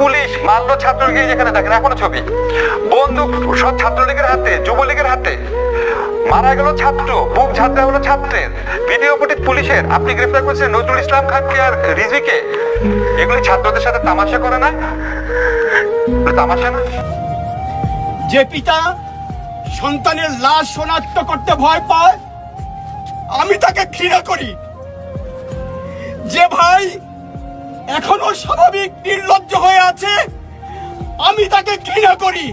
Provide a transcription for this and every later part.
Police, মারলো ছাত্রলীগের যেখানে দেখেন এখনও ছবি। বন্দুক সব ছাত্রলীগের হাতে, যুবলীগের হাতে। মারা গেল ছাত্র বুক ঝাঁটা হলো ছাত্রের। ভিডিও ফুটেজ পুলিশের, আপনি গ্রেফতার করেছেন নজরুল ইসলাম খানকে আর রিজিকে? এগুলি ছাত্রদের সাথে তামাশা করে না? তামাশা না? যে পিতা সন্তানের লাশ শনাক্ত করতে ভয় পায়, আমি তাকে ঘৃণা করি। যে ভাই এখনও স্বাভাবিক নির্লজ্জ হয়ে আছে। আমি তাকে ঘৃণা করি।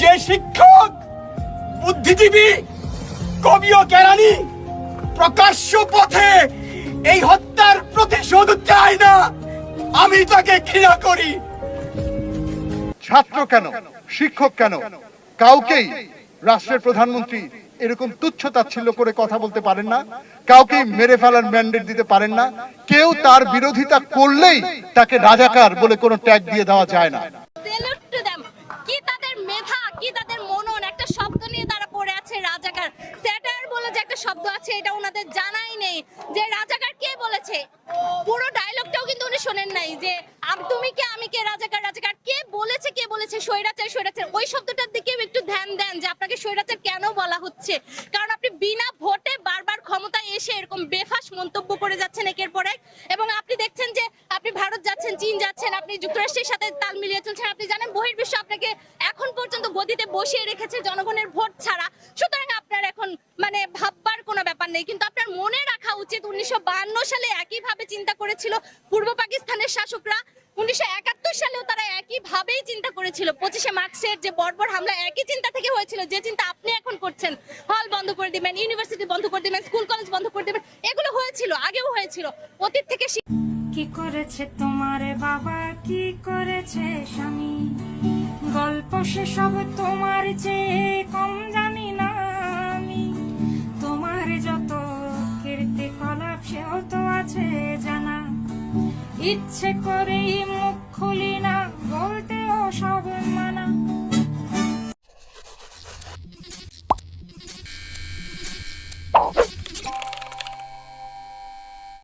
যে শিক্ষক, বুদ্ধিজীবী, কবি ও কেরানি প্রকাশ্য পথে এই হত্যার প্রতিশোধ চায় না, আমি তাকে ঘৃণা করি। ছাত্র কেন? শিক্ষক কেন? কাউকেই রাষ্ট্রের প্রধানমন্ত্রী এরকম তুচ্ছ তাচ্ছিল্য করে কথা বলতে পারেন না, কাউকেই মেরে ফেলার ম্যান্ডেট দিতে পারেন না, কেউ তার বিরোধিতা করলেই তাকে রাজাকার বলে কোনো ট্যাগ দিয়ে দেওয়া যায় না। একটা শব্দ নিয়ে তারা পড়ে আছে রাজাকার। স্যাটার বলে যে একটা শব্দ আছে, এটা ওনাদের জানাই নেই। যে কে বলেছে? পুরো ডায়লগটাও কিন্তু উনি শোনেন নাই যে তুমি কে? আমি কে? রাজাকার রাজাকার। কে বলেছে কে বলেছে? স্বৈরাচার স্বৈরাচার। ওই শব্দটার দিকে ধ্যান দেন যে আপনাকে স্বৈরাচার কেন বলা হচ্ছে? কারণ আপনি বিনা ভোটে বারবার ক্ষমতায় এসে এরকম বেফাস মন্তব্য করে যাচ্ছেন একের পর এক। এবং আপনি দেখছেন যে আপনি ভারত যাচ্ছেন, চীন যাচ্ছেন, আপনি যুক্তরাষ্ট্রের সাথে তাল মিলিয়ে চলছেন। আপনি জানেন বহির্বিশ্ব আপনাকে এখন পর্যন্ত গদিতে বসিয়ে রেখেছে জনগণের ভোট ছাড়া। সুতরাং আপনার এখন মানে ভাববার কোনো ব্যাপার নেই। কিন্তু আপনার মনে রাখা উচিত উনিশশো সালে একইভাবে চিন্তা করেছিল পূর্ব পাকিস্তানের শাসকরা। উনিশশো করেছিল। পঁচিশে মার্চের যে বর্বর হামলা, একই চিন্তা থেকে হয়েছিল, যে চিন্তা আপনি এখন করছেন। হল বন্ধ করে দিবেন, ইউনিভার্সিটি বন্ধ করে দিবেন, স্কুল কলেজ বন্ধ করে দিবেন, এগুলো হয়েছিল, আগেও হয়েছিল। অতীত থেকে কি করেছে তোমার বাবা? কি করেছে স্বামী? গল্প সেসব তোমার চেয়ে কম জানি না আমি। তোমার যত কীর্তি কলাপ, সেও তো আছে জানা। ইচ্ছে করেই মুখ খুলি না chave mágica.